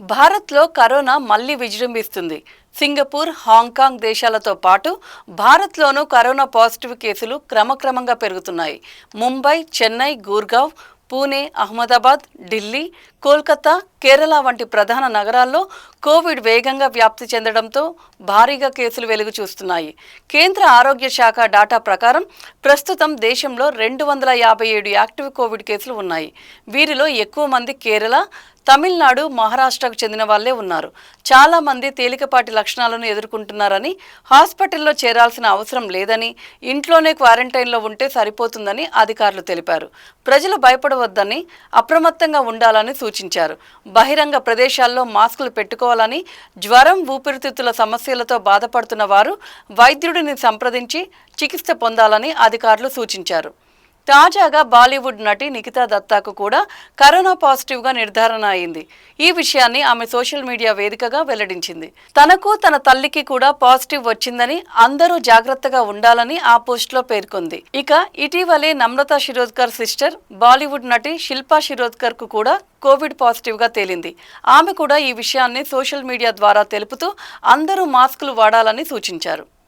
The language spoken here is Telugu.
భారత్లో కరోనా మళ్ళీ విజృంభిస్తుంది. సింగపూర్ హాంకాంగ్ దేశాలతో పాటు భారత్లోనూ కరోనా పాజిటివ్ కేసులు క్రమక్రమంగా పెరుగుతున్నాయి. ముంబై చెన్నై గూర్గావ్ పూణే అహ్మదాబాద్ ఢిల్లీ కోల్కతా కేరళ వంటి ప్రధాన నగరాల్లో కోవిడ్ వేగంగా వ్యాప్తి చెందడంతో భారీగా కేసులు వెలుగు చూస్తున్నాయి. కేంద్ర ఆరోగ్య శాఖ డాటా ప్రకారం ప్రస్తుతం దేశంలో రెండు వందల యాభై ఏడు యాక్టివ్ కోవిడ్ కేసులు ఉన్నాయి. వీరిలో ఎక్కువ మంది కేరళ తమిళనాడు మహారాష్ట్రకు చెందిన వాళ్ళే ఉన్నారు. చాలా మంది తేలికపాటి లక్షణాలను ఎదుర్కొంటున్నారని హాస్పిటల్లో చేరాల్సిన అవసరం లేదని ఇంట్లోనే క్వారంటైన్లో ఉంటే సరిపోతుందని అధికారులు తెలిపారు. ప్రజలు భయపడవద్దని అప్రమత్తంగా ఉండాలని సూచించారు. బహిరంగ ప్రదేశాల్లో మాస్కులు పెట్టుకో పెట్టుకోవాలని జ్వరం ఊపిరితిత్తుల సమస్యలతో బాధపడుతున్న వారు వైద్యుడిని సంప్రదించి చికిత్స పొందాలని అధికారులు సూచించారు. తాజాగా బాలీవుడ్ నటి నిఖితా దత్తాకు కూడా కరోనా పాజిటివ్గా నిర్ధారణ అయింది. ఈ విషయాన్ని ఆమె సోషల్ మీడియా వేదికగా వెల్లడించింది. తనకు తన తల్లికి కూడా పాజిటివ్ వచ్చిందని అందరూ జాగ్రత్తగా ఉండాలని ఆ పోస్ట్లో పేర్కొంది. ఇక ఇటీవలే నమ్రత శిరోద్కర్ సిస్టర్ బాలీవుడ్ నటి శిల్పా శిరోద్కర్కు కూడా కోవిడ్ పాజిటివ్గా తేలింది. ఆమె కూడా ఈ విషయాన్ని సోషల్ మీడియా ద్వారా తెలుపుతూ అందరూ మాస్కులు వాడాలని సూచించారు.